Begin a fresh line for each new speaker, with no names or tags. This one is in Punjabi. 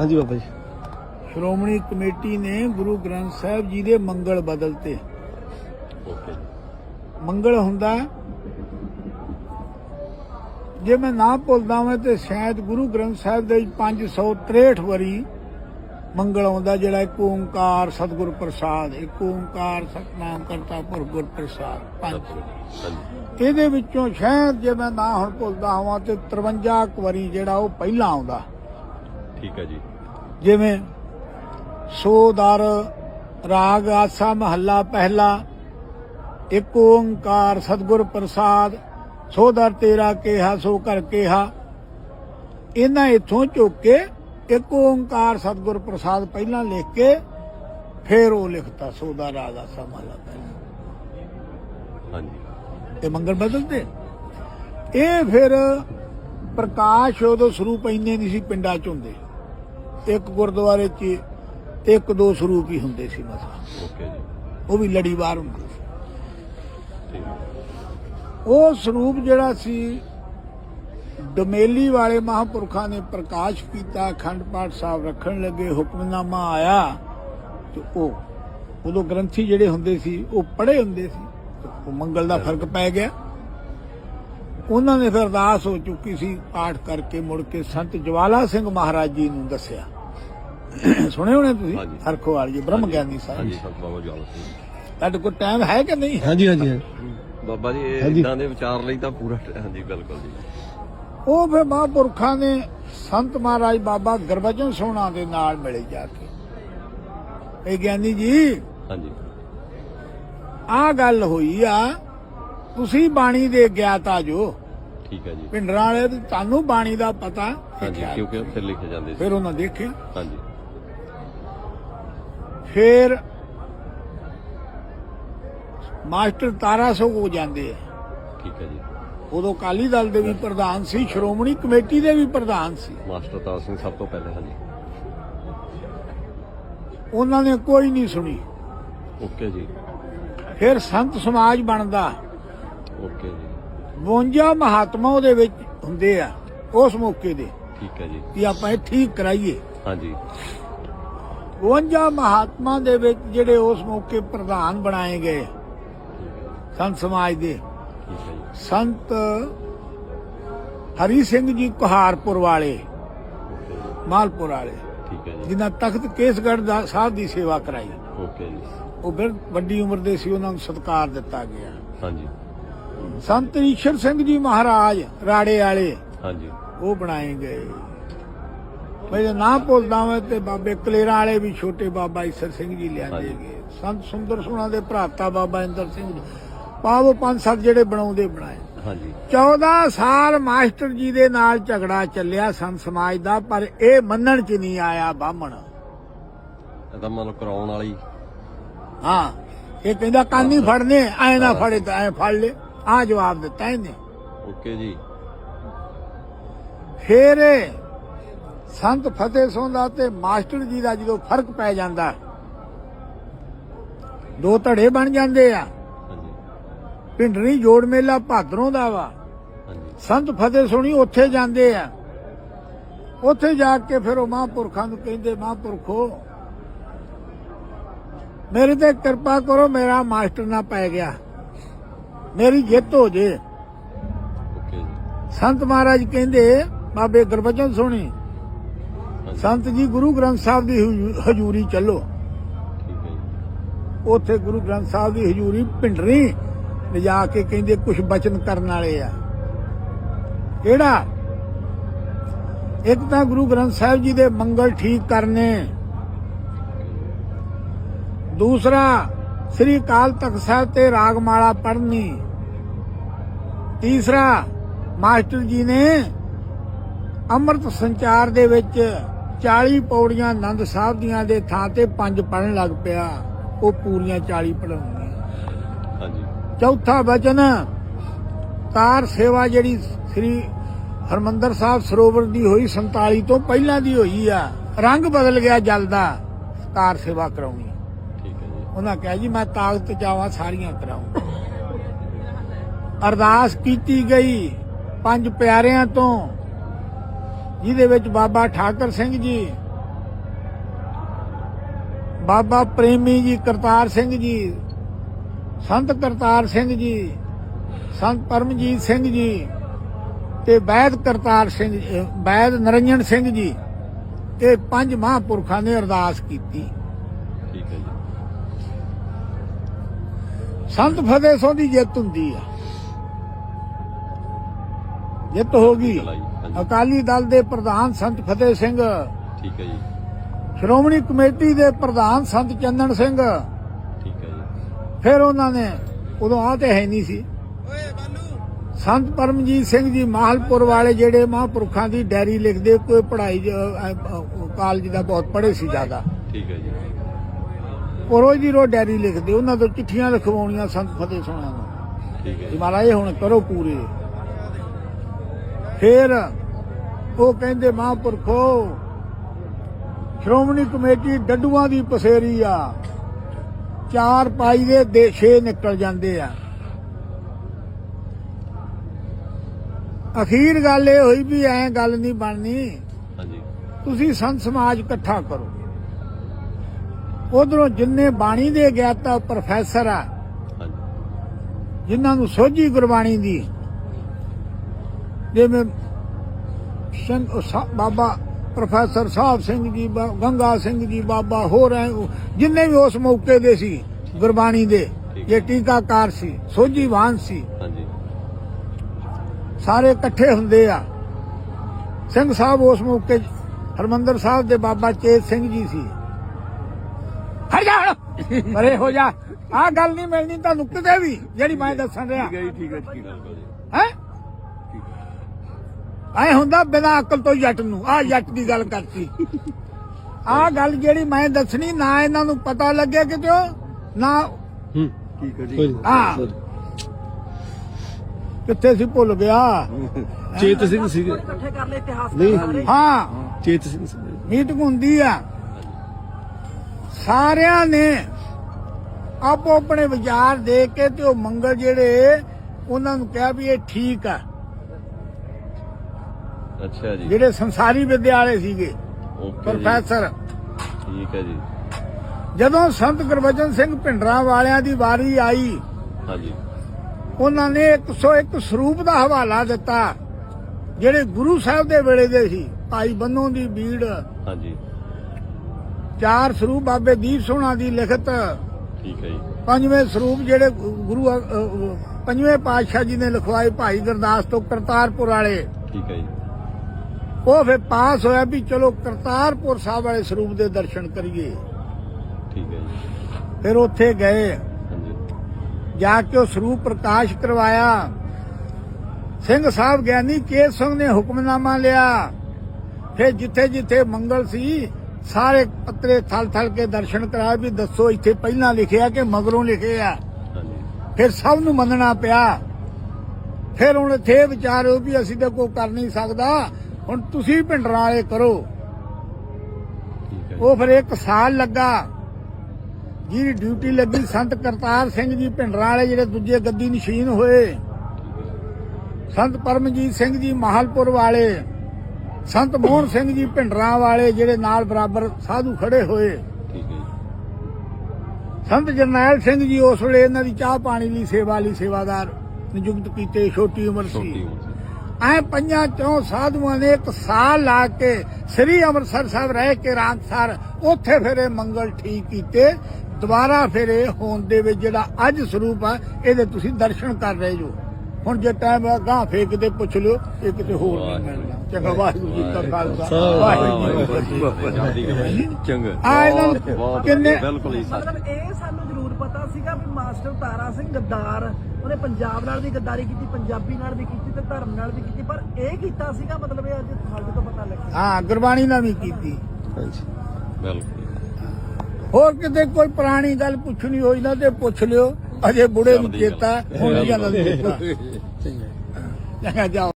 ਹਾਂਜੀ ਬਾਬਾ ਜੀ।
ਸ਼੍ਰੋਮਣੀ ਕਮੇਟੀ ਨੇ ਗੁਰੂ ਗ੍ਰੰਥ ਸਾਹਿਬ ਜੀ ਦੇ ਮੰਗਲ ਬਦਲਤੇ।
ਓਕੇ
ਮੰਗਲ ਹੁੰਦਾ ਜੇ ਮੈਂ ਨਾ ਭੁੱਲਦਾ ਹਾਂ ਤੇ ਸ਼ਾਇਦ ਗੁਰੂ ਗ੍ਰੰਥ ਸਾਹਿਬ ਦੇ ਵਿੱਚ 563 ਵਾਰੀ ਮੰਗਲ ਆਉਂਦਾ ਜਿਹੜਾ ਇੱਕ ਓੰਕਾਰ ਸਤਿਗੁਰ ਪ੍ਰਸਾਦ ਇੱਕ ਓੰਕਾਰ ਸਤਨਾਮ ਕਰਤਾ ਪੁਰ ਗੁਰ ਪ੍ਰਸਾਦ ਪੰਜ। ਇਹਦੇ ਵਿੱਚੋਂ ਸ਼ਾਇਦ ਜੇ ਮੈਂ ਨਾ ਹੁਣ ਭੁੱਲਦਾ ਹਾਂ ਤੇ 53 ਕੁ ਵਾਰੀ ਜਿਹੜਾ ਉਹ ਪਹਿਲਾਂ ਆਉਂਦਾ।
ਠੀਕ ਹੈ ਜੀ।
ਜਿਵੇਂ ਸੋਦਰ ਰਾਗ ਆਸਾ ਮਹੱਲਾ ਪਹਿਲਾ ਇੱਕ ਓੰਕਾਰ ਸਤਿਗੁਰ ਪ੍ਰਸਾਦ ਸੋਦਰ ਤੇਰਾ ਕਿਹਾ ਸੋ ਕਰ ਕਿਹਾ। ਇਹਨਾਂ ਇਥੋਂ ਚੁੱਕ ਕੇ ਇੱਕ ਓੰਕਾਰ ਸਤਿਗੁਰ ਪ੍ਰਸਾਦ ਪਹਿਲਾਂ ਲਿਖ ਕੇ ਫਿਰ ਉਹ ਲਿਖਤਾ ਸੋਦਰ ਰਾਗ ਆਸਾ ਮਹੱਲਾ ਪਹਿਲਾ।
ਹਾਂਜੀ।
ਤੇ ਮੰਗਲ ਬਦਲਦੇ। ਇਹ ਫਿਰ ਪ੍ਰਕਾਸ਼ ਉਦੋਂ ਸਰੂਪ ਇੰਨੇ ਨਹੀਂ ਸੀ ਪਿੰਡਾਂ ਚ ਹੁੰਦੇ। ਇੱਕ ਗੁਰਦੁਆਰੇ ਚ ਇੱਕ ਦੋ ਸਰੂਪ ਹੀ ਹੁੰਦੇ ਸੀ
ਓਕੇ ਜੀ।
ਉਹ ਵੀ ਲੜੀਵਾਰ ਹੁੰਦੇ ਸੀ।
ਠੀਕ
ਉਹ ਸਰੂਪ ਜਿਹੜਾ ਸੀ ਡਮੇਲੀ ਵਾਲੇ ਮਹਾਂਪੁਰਖਾਂ ਨੇ ਪ੍ਰਕਾਸ਼ ਕੀਤਾ ਅਖੰਡ ਪਾਠ ਸਾਹਿਬ ਰੱਖਣ ਲੱਗੇ ਹੁਕਮਨਾਮਾ ਆਇਆ ਤੇ ਉਹ ਉਦੋਂ ਗ੍ਰੰਥੀ ਜਿਹੜੇ ਹੁੰਦੇ ਸੀ ਉਹ ਪੜ੍ਹੇ ਹੁੰਦੇ ਸੀ ਉਹ ਮੰਗਲ ਦਾ ਫ਼ਰਕ ਪੈ ਗਿਆ। ਉਹਨਾਂ ਨੇ ਫਿਰ ਅਰਦਾਸ ਹੋ ਚੁੱਕੀ ਸੀ ਪਾਠ ਕਰਕੇ ਮੁੜ ਕੇ ਸੰਤ ਜਵਾਲਾ ਸਿੰਘ ਮਹਾਰਾਜ ਜੀ ਨੂੰ ਦੱਸਿਆ। ਸੁਣੇ ਹੋਣੇ ਤੁਸੀਂ। ਹਰਖੋਵਾਲ ਜੀ ਬ੍ਰਹਮ ਗਿਆਨੀ ਸਾਹਿਬ।
ਹਾਂਜੀ ਸੰਤ ਬਾਬਾ ਜਵਾਲਾ ਸਿੰਘ
ਤੁਹਾਡੇ ਕੋਲ ਟਾਈਮ ਹੈ ਕਿ ਨਹੀਂ?
ਹਾਂਜੀ ਹਾਂਜੀ।
ਬਾਬਾ ਜੀ। ਇਦਾਂ ਦੇ ਵਿਚਾਰ ਲਈ ਤਾਂ ਪੂਰਾ ਹਾਂਜੀ ਬਿਲਕੁਲ ਜੀ।
ਉਹ ਫਿਰ ਮਹਾਂਪੁਰਖਾਂ ਨੇ ਸੰਤ ਮਹਾਰਾਜ ਬਾਬਾ ਗੁਰਬਚਨ ਸੋਹਣਾ ਦੇ ਨਾਲ ਮਿਲੇ ਜਾ ਕੇ। ਇਹ ਗਿਆਨੀ ਜੀ
ਹਾਂਜੀ।
ਆਹ ਗੱਲ ਹੋਈ ਆ ਤੁਸੀਂ ਬਾਣੀ ਦੇ ਗਿਆਤਾ ਜੋ।
ਠੀਕ ਹੈ ਜੀ।
ਪਿੰਡਰਾਂ ਵਾਲੇ ਤੇ ਤੁਹਾਨੂੰ ਬਾਣੀ ਦਾ ਪਤਾ
ਹਾਂਜੀ
ਲਿਖਿਆ।
ਕਿਉਂਕਿ ਉੱਥੇ ਲਿਖੇ ਜਾਂਦੇ ਸੀ।
ਫਿਰ ਉਹਨਾਂ ਦੇਖਿਆ।
ਹਾਂਜੀ।
ਫਿਰ ਮਾਸਟਰ ਤਾਰਾ ਸੋ ਹੋ ਜਾਂਦੇ ਆ।
ਠੀਕ ਹੈ ਜੀ।
ਉਦੋਂ ਕਾਲੀ ਦਲ ਦੇ ਵੀ ਪ੍ਰਧਾਨ ਸੀ ਸ਼੍ਰੋਮਣੀ ਕਮੇਟੀ ਦੇ ਵੀ ਪ੍ਰਧਾਨ ਸੀ।
ਮਾਸਟਰ ਤਾਰ ਸਿੰਘ ਸਭ ਤੋਂ ਪਹਿਲੇ ਹਾਂਜੀ।
ਉਹਨਾਂ ਨੇ ਕੋਈ ਨਹੀਂ ਸੁਣੀ।
ਓਕੇ ਜੀ।
ਫਿਰ ਸੰਤ ਸਮਾਜ ਬਣਦਾ।
ਓਕੇ ਜੀ।
52 ਮਹਾਤਮਾ ਉਹਦੇ ਵਿੱਚ ਹੁੰਦੇ ਆ ਉਸ ਮੌਕੇ ਦੇ।
ਠੀਕ ਹੈ ਜੀ।
ਕਿ ਆਪਾਂ ਇਹ ਠੀਕ ਕਰਾਈਏ।
ਹਾਂਜੀ।
52 ਮਹਾਤਮਾ ਦੇ ਵਿੱਚ ਜਿਹੜੇ ਉਸ ਮੌਕੇ ਪ੍ਰਧਾਨ ਬਣਾਏ ਗਏ ਸੰਤ ਸਮਾਜ ਦੇ। ਸੰਤ ਹਰੀ ਸਿੰਘ ਜੀ ਕੁਹਾਰਪੁਰ ਵਾਲੇ ਮਾਲਪੁਰ ਵਾਲੇ
ਠੀਕ ਹੈ ਜੀ।
ਜਿਨ੍ਹਾਂ ਤਖਤ ਕੇਸਗੜ੍ਹ ਦਾ ਸਾਹਿਬ ਦੀ ਸੇਵਾ ਕਰਾਈ।
ਓਕੇ ਜੀ।
ਉਹ ਫਿਰ ਵੱਡੀ ਉਮਰ ਦੇ ਸੀ ਉਹਨਾਂ ਨੂੰ ਸਤਿਕਾਰ ਦਿੱਤਾ ਗਿਆ।
ਹਾਂਜੀ।
ਸੰਤ ਈਸ਼ਰ ਸਿੰਘ ਜੀ ਮਹਾਰਾਜ ਰਾੜੇ ਵਾਲੇ
ਹਾਂਜੀ।
ਉਹ ਬਣਾਏ ਗਏ। ਮੇਰੇ ਨਾਂ ਭੁੱਲਦਾ ਮੈਂ ਤੇ ਬਾਬੇ ਕਲੇਰਾਂ ਵਾਲੇ ਵੀ ਛੋਟੇ ਬਾਬਾ ਈਸਰ ਸਿੰਘ ਜੀ ਲਿਆਂਦੇ। ਗਏ। ਸੰਤ ਸੁੰਦਰ ਸੋਨਾ ਦੇ ਭਰਾਤਾ ਬਾਬਾ ਇੰਦਰ ਸਿੰਘ ਜੀ। ਪਾਵੋ ਪੰਜ ਸੱਤ ਜਿਹੜੇ ਬਣਾਉਂਦੇ ਬਣਾਏ।
ਹਾਂਜੀ।
14 ਸਾਲ ਮਾਸਟਰ ਜੀ ਦੇ ਨਾਲ ਝਗੜਾ ਚੱਲਿਆ ਸੰਤ ਸਮਾਜ ਦਾ ਪਰ ਇਹ ਮੰਨਣ ਚ ਨਹੀਂ ਆਇਆ ਬਾਹਮਣ।
ਇਹ ਤਾਂ ਮਤਲਬ ਕਰਾਉਣ ਵਾਲੀ
ਹਾਂ ਇਹ ਕਹਿੰਦਾ ਕੰਨ ਹੀ ਫੜਨੇ ਐ ਨਾ ਫੜੇ ਤਾਂ ਐ ਫੜ ਲੈ। ਆ ਜਵਾਬ ਦਿੱਤਾ ਇਹਨੇ।
ਓਕੇ ਜੀ।
ਫੇਰ ਸੰਤ ਫਤਿਹ ਸਿੰਘ ਦਾ ਤੇ ਮਾਸਟਰ ਜੀ ਦਾ ਜਦੋਂ ਫ਼ਰਕ ਪੈ ਜਾਂਦਾ ਦੋ ਧੜੇ ਬਣ ਜਾਂਦੇ ਆ। ਪਿੰਡਰੀ ਜੋੜ ਮੇਲਾ ਭਾਦਰੋਂ ਦਾ ਵਾ। ਸੰਤ ਫਤਿਹ ਸੁਣੀ ਉੱਥੇ ਜਾਂਦੇ ਆ। ਉੱਥੇ ਜਾ ਕੇ ਫਿਰ ਉਹ ਮਹਾਂਪੁਰਖਾਂ ਨੂੰ ਕਹਿੰਦੇ ਮਹਾਂਪੁਰਖੋ ਮੇਰੇ ਤੇ ਕਿਰਪਾ ਕਰੋ ਮੇਰਾ ਮਾਸਟਰ ਨਾ ਪੈ ਗਿਆ। ਮੇਰੀ ਜਿੱਤ ਹੋ ਜੇ।
ਓਕੇ ਜੀ।
ਸੰਤ ਮਹਾਰਾਜ ਕਹਿੰਦੇ ਬਾਬੇ ਗੁਰਬਚਨ ਸੁਣੀ
ਹਾਂਜੀ।
ਸੰਤ ਜੀ ਗੁਰੂ ਗ੍ਰੰਥ ਸਾਹਿਬ ਦੀ ਹਜ਼ੂ- ਹਜ਼ੂਰੀ ਚੱਲੋ।
ਠੀਕ ਹੈ ਜੀ।
ਉੱਥੇ ਗੁਰੂ ਗ੍ਰੰਥ ਸਾਹਿਬ ਦੀ ਹਜ਼ੂਰੀ ਪਿੰਡਰੀ ਲਿਜਾ ਕੇ ਕਹਿੰਦੇ ਕੁਝ ਬਚਨ ਕਰਨ ਵਾਲੇ ਆ। ਕਿਹੜਾ? ਇੱਕ ਤਾਂ ਗੁਰੂ ਗ੍ਰੰਥ ਸਾਹਿਬ ਜੀ ਦੇ ਮੰਗਲ ਠੀਕ ਕਰਨੇ। ਦੂਸਰਾ ਸ੍ਰੀ ਅਕਾਲ ਤਖਤ ਸਾਹਿਬ ਤੇ ਰਾਗਮਾਲਾ ਪੜ੍ਹਨੀ। ਤੀਸਰਾ ਮਾਸਟਰ ਜੀ ਨੇ ਅੰਮ੍ਰਿਤ ਸੰਚਾਰ ਦੇ ਵਿੱਚ 40 ਪੌੜੀਆਂ ਆਨੰਦ ਸਾਹਿਬ ਦੀਆਂ ਦੇ ਥਾਂ ਤੇ ਪੰਜ ਪੜਨ ਲੱਗ ਪਿਆ। ਉਹ ਪੂਰੀਆਂ 40 ਪੜਾਉਂਦੀਆਂ
ਹਾਂਜੀ।
ਚੌਥਾ ਵਚਨ ਤਾਰ ਸੇਵਾ ਜਿਹੜੀ ਸ੍ਰੀ ਹਰਮੰਦਰ ਸਾਹਿਬ ਸਰੋਵਰ ਦੀ ਹੋਈ 47 ਤੋਂ ਪਹਿਲਾਂ ਦੀ ਹੋਈ ਆ। ਰੰਗ ਬਦਲ ਗਿਆ ਜਲ ਦਾ। ਤਾਰ ਸੇਵਾ ਕਰਾਉਣੀ ਉਹਨਾਂ ਕਿਹਾ ਜੀ, ਮੈਂ ਤਾਕਤ ਚਾਵਾਂ ਸਾਰੀਆਂ ਕਰਾਉਂ ਅਰਦਾਸ ਕੀਤੀ ਗਈ ਪੰਜ ਪਿਆਰਿਆਂ ਤੋਂ, ਜਿਹਦੇ ਵਿੱਚ ਬਾਬਾ ਠਾਕਰ ਸਿੰਘ ਜੀ, ਬਾਬਾ ਪ੍ਰੇਮੀ ਜੀ ਕਰਤਾਰ ਸਿੰਘ ਜੀ, ਸੰਤ ਕਰਤਾਰ ਸਿੰਘ ਜੀ, ਸੰਤ ਪਰਮਜੀਤ ਸਿੰਘ ਜੀ ਤੇ ਵੈਦ ਕਰਤਾਰ ਸਿੰਘ ਵੈਦ ਨਰਿੰਜਨ ਸਿੰਘ ਜੀ, ਇਹ ਪੰਜ ਮਹਾਂਪੁਰਖਾਂ ਨੇ ਅਰਦਾਸ ਕੀਤੀ।
ਠੀਕ ਹੈ ਜੀ।
ਸੰਤ ਫਤਿਹ ਸਿੰਘ ਦੀ ਜਿੱਤ ਹੁੰਦੀ ਆ। ਜਿੱਤ ਹੋ ਗਈ। ਅਕਾਲੀ ਦਲ ਦੇ ਪ੍ਰਧਾਨ ਸੰਤ ਫਤਿਹ ਸਿੰਘ।
ਠੀਕ ਹੈ ਜੀ।
ਸ਼੍ਰੋਮਣੀ ਕਮੇਟੀ ਦੇ ਪ੍ਰਧਾਨ ਸੰਤ ਚੰਦਨ ਸਿੰਘ।
ਠੀਕ ਹੈ ਜੀ।
ਫਿਰ ਉਹਨਾਂ ਨੇ ਉਦੋਂ ਆ ਤੇ ਹੈ ਨਹੀਂ ਸੀ। ਸੰਤ ਪਰਮਜੀਤ ਸਿੰਘ ਜੀ ਮਾਹਲਪੁਰ ਵਾਲੇ ਜਿਹੜੇ ਮਹਾਂਪੁਰਖਾਂ ਦੀ ਡਾਇਰੀ ਲਿਖਦੇ ਕੋਈ ਪੜ੍ਹਾਈ ਕਾਲਜ ਦਾ ਬਹੁਤ ਪੜ੍ਹੇ ਸੀ ਜ਼ਿਆਦਾ।
ਠੀਕ ਹੈ ਜੀ।
ਉਹ ਰੋਜ਼ ਦੀ ਰੋਜ਼ ਡਾਇਰੀ ਲਿਖਦੇ ਉਹਨਾਂ ਤੋਂ ਚਿੱਠੀਆਂ ਲਿਖਵਾਉਣੀਆਂ ਸੰਤ ਫਤਿਹ ਸਿੰਘ ਨੂੰ
ਠੀਕ ਹੈ
ਮਹਾਰਾਜ ਇਹ ਹੁਣ ਕਰੋ ਪੂਰੇ। ਫਿਰ ਉਹ ਕਹਿੰਦੇ ਮਹਾਂਪੁਰਖੋ ਸ਼੍ਰੋਮਣੀ ਕਮੇਟੀ ਡੱਡੂਆਂ ਦੀ ਪਸੇਰੀ ਆ। ਚਾਰ ਪਾਈ ਦੇ ਦੇਸ਼ੇ ਨਿਕਲ ਜਾਂਦੇ ਆ। ਅਖੀਰ ਗੱਲ ਇਹ ਹੋਈ ਵੀ ਐ ਗੱਲ ਨਹੀਂ ਬਣਨੀ।
ਹਾਂਜੀ।
ਤੁਸੀਂ ਸੰਤ ਸਮਾਜ ਇਕੱਠਾ ਕਰੋ। ਉਧਰੋਂ ਜਿੰਨੇ ਬਾਣੀ ਦੇ ਗਿਆਤਾ ਪ੍ਰੋਫੈਸਰ ਆ। ਜਿਨ੍ਹਾਂ ਨੂੰ ਸੋਝੀ ਗੁਰਬਾਣੀ ਦੀ। ਜਿਵੇਂ ਸਿੰਘ ਉਹ ਸਾ- ਬਾਬਾ ਪ੍ਰੋਫੈਸਰ ਸਾਹਿਬ ਸਿੰਘ ਜੀ ਗੰਗਾ ਸਿੰਘ ਜੀ ਬਾਬਾ ਹੋਰ ਜਿੰਨੇ ਵੀ ਉਸ ਮੌਕੇ ਦੇ ਸੀ ਗੁਰਬਾਣੀ ਦੇ ਇਹ ਟੀਕਾਕਾਰ ਸੀ ਸੋਝੀਵਾਨ ਸੀ। ਸਾਰੇ ਇਕੱਠੇ ਹੁੰਦੇ ਆ। ਸਿੰਘ ਸਾਹਿਬ ਉਸ ਮੌਕੇ ਹਰਮੰਦਰ ਸਾਹਿਬ ਦੇ ਬਾਬਾ ਚੇਤ ਸਿੰਘ ਜੀ ਸੀ। ਹਟ ਜਾ ਹੁਣ। ਪਰੇ ਹੋ ਜਾ। ਆ ਗੱਲ ਨਹੀਂ ਮਿਲਣੀ ਤੁਹਾਨੂੰ ਕਿਤੇ ਵੀ ਜਿਹੜੀ ਮੈਂ ਦੱਸਣ ਰਿਹਾ।
ਠੀਕ ਹੈ ਠੀਕ ਹੈ
ਹੈ। ਐ ਹੁੰਦਾ ਬਿਨਾਂ ਅਕਲ ਤੋਂ ਜੱਟ ਨੂੰ। ਆ ਜੱਟ ਦੀ ਗੱਲ ਕਰਤੀ। ਆ ਗੱਲ ਜਿਹੜੀ ਮੈਂ ਦੱਸਣੀ ਨਾ ਇਹਨਾਂ ਨੂੰ ਪਤਾ ਲੱਗਿਆ ਕਿਤੇ ਨਾ
ਹੂੰ ਠੀਕ ਹੈ ਜੀ।
ਹਾਂ। ਕਿੱਥੇ ਸੀ ਭੁੱਲ ਗਿਆ?
ਚੇਤ ਸਿੰਘ ਸੀਗੇ।
ਇਕੱਠੇ ਕਰ ਲਏ ਇਤਿਹਾਸ
ਨਹੀਂ।
ਹਾਂ।
ਚੇਤ ਸਿੰਘ
ਮੀਟਿੰਗ ਹੁੰਦੀ ਆ। ਸਾਰਿਆਂ ਨੇ ਆਪੋ ਆਪਣੇ ਵਿਚਾਰ ਦੇ ਕੇ ਤੇ ਉਹ ਮੰਗਲ ਜਿਹੜੇ ਉਹਨਾਂ ਨੂੰ ਕਿਹਾ ਵੀ ਇਹ ਠੀਕ ਆ।
ਅੱਛਾ ਜੀ।
ਜਿਹੜੇ ਸੰਸਾਰੀ ਵਿਦਿਆਲੇ ਸੀਗੇ ਪ੍ਰੋਫੈਸਰ।
ਠੀਕ ਹੈ ਜੀ।
ਜਦੋਂ ਸੰਤ ਗੁਰਬਚਨ ਸਿੰਘ ਭਿੰਡਰਾਂ ਵਾਲਿਆਂ ਦੀ ਵਾਰੀ ਆਈ
ਹਾਂਜੀ।
ਉਹਨਾਂ ਨੇ 101 ਸਰੂਪ ਦਾ ਹਵਾਲਾ ਦਿੱਤਾ ਜਿਹੜੇ ਗੁਰੂ ਸਾਹਿਬ ਦੇ ਵੇਲੇ ਦੇ ਸੀ ਭਾਈ ਬੰਨੋ ਦੀ ਬੀੜ।
ਹਾਂਜੀ।
ਚਾਰ ਸਰੂਪ ਬਾਬੇ ਦੀਪ ਸੋਹਣਾ ਦੀ ਲਿਖਤ
ਠੀਕ ਹੈ ਜੀ।
ਪੰਜਵੇਂ ਸਰੂਪ ਜਿਹੜੇ ਗੁਰੂ ਪੰਜਵੇਂ ਪਾਤਸ਼ਾਹ ਜੀ ਨੇ ਲਿਖਵਾਏ ਭਾਈ ਗੁਰਦਾਸ ਤੋਂ ਕਰਤਾਰਪੁਰ ਵਾਲੇ।
ਠੀਕ ਹੈ ਜੀ।
ਉਹ ਫਿਰ ਪਾਸ ਹੋਇਆ ਵੀ ਚਲੋ ਕਰਤਾਰਪੁਰ ਸਾਹਿਬ ਵਾਲੇ ਸਰੂਪ ਦੇ ਦਰਸ਼ਨ ਕਰੀਏ।
ਠੀਕ ਹੈ ਜੀ।
ਫਿਰ ਉੱਥੇ ਗਏ। ਜਾ ਕੇ ਉਹ ਸਰੂਪ ਪ੍ਰਕਾਸ਼ ਕਰਵਾਇਆ। ਸਿੰਘ ਸਾਹਿਬ ਗਿਆਨੀ ਕੇਸ ਸਿੰਘ ਨੇ ਹੁਕਮਨਾਮਾ ਲਿਆ। ਫਿਰ ਜਿੱਥੇ ਜਿੱਥੇ ਮੰਗਲ ਸੀ ਸਾਰੇ ਪੱਤਰੇ ਥਲ ਥਲ ਕੇ ਦਰਸ਼ਨ ਕਰਾਏ ਵੀ ਦੱਸੋ ਇੱਥੇ ਪਹਿਲਾਂ ਲਿਖਿਆ ਕਿ ਮਗਰੋਂ ਲਿਖਿਆ? ਫਿਰ ਸਭ ਨੂੰ ਮੰਨਣਾ ਪਿਆ। ਫਿਰ ਹੁਣ ਇੱਥੇ ਵਿਚਾਰੋ ਵੀ ਅਸੀਂ ਤਾਂ ਕੋਈ ਕਰ ਨਹੀਂ ਸਕਦਾ। ਹੁਣ ਤੁਸੀਂ ਭਿੰਡਰਾਂ ਵਾਲੇ ਕਰੋ। ਉਹ ਫਿਰ ਇੱਕ ਸਾਲ ਲੱਗਾ। ਜਿਹਦੀ ਡਿਊਟੀ ਲੱਗੀ ਸੰਤ ਕਰਤਾਰ ਸਿੰਘ ਜੀ ਭਿੰਡਰਾਂ ਵਾਲੇ ਜਿਹੜੇ ਦੂਜੇ ਗੱਦੀ ਨਸ਼ੀਨ ਹੋਏ। ਸੰਤ ਪਰਮਜੀਤ ਸਿੰਘ ਜੀ ਮਾਹਲਪੁਰ ਵਾਲੇ। ਸੰਤ ਮੋਹਨ ਸਿੰਘ ਜੀ ਭਿੰਡਰਾਂ ਵਾਲੇ ਜਿਹੜੇ ਨਾਲ ਬਰਾਬਰ ਸਾਧੂ ਖੜੇ ਹੋਏ। ਸੰਤ ਜਰਨੈਲ ਸਿੰਘ ਜੀ ਉਸ ਵੇਲੇ ਇਹਨਾਂ ਦੀ ਚਾਹ ਪਾਣੀ ਲਈ ਸੇਵਾ ਲਈ ਸੇਵਾਦਾਰ ਨਿਯੁਕਤ ਕੀਤੇ ਛੋਟੀ ਉਮਰ
ਛੋਟੀ
ਸੀ
ਉਮਰ ਸੀ।
ਐ ਪੰਜਾਂ ਚੋਂ ਸਾਧੂਆਂ ਨੇ ਇੱਕ ਸਾਲ ਲਾ ਕੇ ਸ੍ਰੀ ਅੰਮ੍ਰਿਤਸਰ ਸਾਹਿਬ ਰਹਿ ਕੇ ਰਾਮਸਰ ਉੱਥੇ ਫਿਰ ਇਹ ਮੰਗਲ ਠੀਕ ਕੀਤੇ ਦੁਬਾਰਾ ਫਿਰ ਇਹ ਹੋਣ ਦੇ ਵਿੱਚ ਜਿਹੜਾ ਅੱਜ ਸਰੂਪ ਆ ਇਹਦੇ ਤੁਸੀਂ ਦਰਸ਼ਨ ਕਰ ਰਹੇ ਜੋ। ਹੁਣ ਜੇ ਟਾਈਮ ਆ ਗਾਂ ਫੇਕ ਕਿਤੇ ਪੁੱਛ ਲਿਓ ਇਹ ਕਿਤੇ ਹੋਰ ਨਹੀਂ ਮਿਲਣਾ। ਚੰਗਾ ਵਾਹਿਗੁਰੂ ਜੀ ਕਾ ਖਾਲਸਾ। ਵਾਹਿਗੁਰੂ ਜੀ ਕੀ ਫਤਿਹ।
ਚੰਗਾ।
ਆ ਇਹਨਾਂ ਨੂੰ
ਬਹੁਤ
ਕਿੰਨੇ
ਬਿਲਕੁਲ ਹੀ
ਮਤਲਬ ਇਹ ਸਾਨੂੰ ਜ਼ਰੂਰ ਪਤਾ ਸੀਗਾ ਵੀ ਮਾਸਟਰ ਤਾਰਾ ਸਿੰਘ ਗੱਦਾਰ ਉਹਨੇ ਪੰਜਾਬ ਨਾਲ ਵੀ ਗੱਦਾਰੀ ਕੀਤੀ ਪੰਜਾਬੀ ਨਾਲ ਵੀ ਕੀਤੀ ਤੇ ਧਰਮ ਨਾਲ ਵੀ ਕੀਤੀ ਪਰ ਇਹ ਕੀਤਾ ਸੀਗਾ ਮਤਲਬ ਇਹ ਅੱਜ ਸਾਡੇ ਤੋਂ ਪਤਾ ਲੱਗਿਆ।
ਹਾਂ ਗੁਰਬਾਣੀ ਨਾਲ ਵੀ ਕੀਤੀ।
ਹਾਂਜੀ
ਬਿਲਕੁਲ
ਹੋਰ ਕਿਤੇ ਕੋਈ ਪੁਰਾਣੀ ਗੱਲ ਪੁੱਛਣੀ ਹੋਈ ਨਾ ਤੇ ਪੁੱਛ ਲਿਓ। ਅਜੇ ਬੁੜੇ ਨੂੰ। ਚੇਤਾ ਹੁਣ ਨਹੀਂ ਜਾਂਦਾ ਚੇਤਾ
ਚੰਗਾ
ਚੰਗਾ ਜਾਓ।